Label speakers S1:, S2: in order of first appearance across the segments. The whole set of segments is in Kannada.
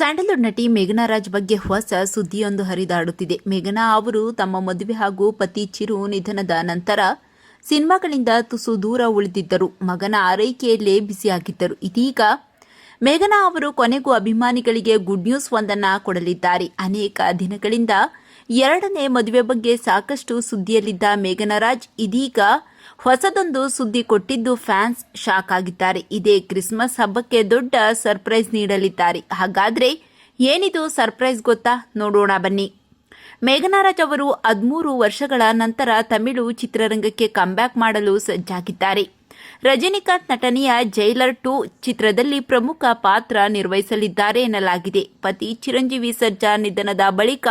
S1: ಸ್ಯಾಂಡಲ್ವುಡ್ ನಟಿ ಮೇಘನಾ ರಾಜ್ ಬಗ್ಗೆ ಹೊಸ ಸುದ್ದಿಯೊಂದು ಹರಿದಾಡುತ್ತಿದೆ. ಮೇಘನಾ ಅವರು ತಮ್ಮ ಮದುವೆ ಹಾಗೂ ಪತಿ ಚಿರು ನಿಧನದ ನಂತರ ಸಿನಿಮಾಗಳಿಂದ ತುಸು ದೂರ ಉಳಿದಿದ್ದರು. ಮಗನ ಆರೈಕೆಯಲ್ಲೇ ಬಿಸಿಯಾಗಿದ್ದರು ಇದೀಗ ಮೇಘನಾ ಅವರು ಕೊನೆಗೂ ಅಭಿಮಾನಿಗಳಿಗೆ ಗುಡ್ ನ್ಯೂಸ್ ಒಂದನ್ನ ಕೊಡಲಿದ್ದಾರೆ. ಅನೇಕ ದಿನಗಳಿಂದ ಎರಡನೇ ಮದುವೆ ಬಗ್ಗೆ ಸಾಕಷ್ಟು ಸುದ್ದಿಯಲ್ಲಿದ್ದ ಮೇಘನರಾಜ್, ಇದೀಗ ಹೊಸದೊಂದು ಸುದ್ದಿ ಕೊಟ್ಟಿದ್ದು ಫ್ಯಾನ್ಸ್ ಶಾಕ್ ಆಗಿದ್ದಾರೆ. ಇದೇ ಕ್ರಿಸ್ಮಸ್ ಹಬ್ಬಕ್ಕೆ ದೊಡ್ಡ ಸರ್ಪ್ರೈಸ್ ನೀಡಲಿದ್ದಾರೆ. ಹಾಗಾದ್ರೆ ಏನಿದು ಸರ್ಪ್ರೈಸ್ ಗೊತ್ತಾ? ನೋಡೋಣ ಬನ್ನಿ. ಮೇಘನಾ ರಾಜ್ ಅವರು ಹದಿಮೂರು ವರ್ಷಗಳ ನಂತರ ತಮಿಳು ಚಿತ್ರರಂಗಕ್ಕೆ ಕಮ್ಬ್ಯಾಕ್ ಮಾಡಲು ಸಜ್ಜಾಗಿದ್ದಾರೆ. ರಜನಿಕಾಂತ್ ನಟನೆಯ ಜೈಲರ್ ಟು ಚಿತ್ರದಲ್ಲಿ ಪ್ರಮುಖ ಪಾತ್ರ ನಿರ್ವಹಿಸಲಿದ್ದಾರೆ ಎನ್ನಲಾಗಿದೆ. ಪತಿ ಚಿರಂಜೀವಿ ಸರ್ಜಾ ನಿಧನದ ಬಳಿಕ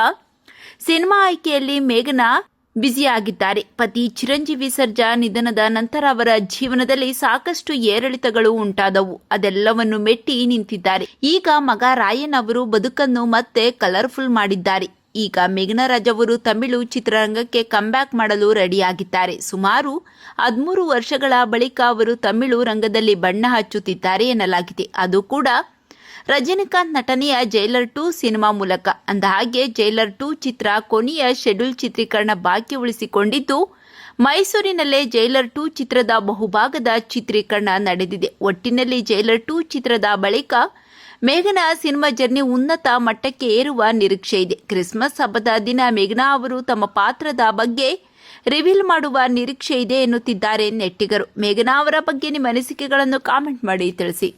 S1: ಸಿನಿಮಾ ಆಯ್ಕೆಯಲ್ಲಿ ಮೇಘನಾ ಬ್ಯುಸಿಯಾಗಿದ್ದಾರೆ. ಪತಿ ಚಿರಂಜೀವಿ ಸರ್ಜಾ ನಿಧನದ ನಂತರ ಅವರ ಜೀವನದಲ್ಲಿ ಸಾಕಷ್ಟು ಏರಿಳಿತಗಳು ಉಂಟಾದವು. ಅದೆಲ್ಲವನ್ನು ಮೆಟ್ಟಿ ನಿಂತಿದ್ದಾರೆ. ಈಗ ಮಗ ರಾಯನ್ ಅವರು ಬದುಕನ್ನು ಮತ್ತೆ ಕಲರ್ಫುಲ್ ಮಾಡಿದ್ದಾರೆ. ಈಗ ಮೇಘನರಾಜ್ ಅವರು ತಮಿಳು ಚಿತ್ರರಂಗಕ್ಕೆ ಕಂಬ್ಯಾಕ್ ಮಾಡಲು ರೆಡಿಯಾಗಿದ್ದಾರೆ. ಸುಮಾರು ಹದಿಮೂರು ವರ್ಷಗಳ ಬಳಿಕ ಅವರು ತಮಿಳು ರಂಗದಲ್ಲಿ ಬಣ್ಣ ಹಚ್ಚುತ್ತಿದ್ದಾರೆ ಎನ್ನಲಾಗಿದೆ. ಅದು ಕೂಡ ರಜನಿಕಾಂತ್ ನಟನೆಯ ಜೈಲರ್ ಟು ಸಿನಿಮಾ ಮೂಲಕ. ಅಂದಹಾಗೆ ಜೈಲರ್ ಟು ಚಿತ್ರ ಕೊನೆಯ ಶೆಡ್ಯೂಲ್ ಚಿತ್ರೀಕರಣ ಬಾಕಿ ಉಳಿಸಿಕೊಂಡಿದ್ದು, ಮೈಸೂರಿನಲ್ಲೇ ಜೈಲರ್ ಟು ಚಿತ್ರದ ಬಹುಭಾಗದ ಚಿತ್ರೀಕರಣ ನಡೆದಿದೆ. ಒಟ್ಟಿನಲ್ಲಿ ಜೈಲರ್ ಟು ಚಿತ್ರದ ಬಳಿಕ ಮೇಘನಾ ಸಿನಿಮಾ ಜರ್ನಿ ಉನ್ನತ ಮಟ್ಟಕ್ಕೆ ಏರುವ ನಿರೀಕ್ಷೆ ಇದೆ. ಕ್ರಿಸ್ಮಸ್ ಹಬ್ಬದ ದಿನ ಮೇಘನಾ ಅವರು ತಮ್ಮ ಪಾತ್ರದ ಬಗ್ಗೆ ರಿವೀಲ್ ಮಾಡುವ ನಿರೀಕ್ಷೆ ಇದೆ ಎನ್ನುತ್ತಿದ್ದಾರೆ ನೆಟ್ಟಿಗರು. ಮೇಘನಾ ಅವರ ಬಗ್ಗೆ ನಿಮ್ಮ ಅನಿಸಿಕೆಗಳನ್ನು ಕಾಮೆಂಟ್ ಮಾಡಿ ತಿಳಿಸಿ.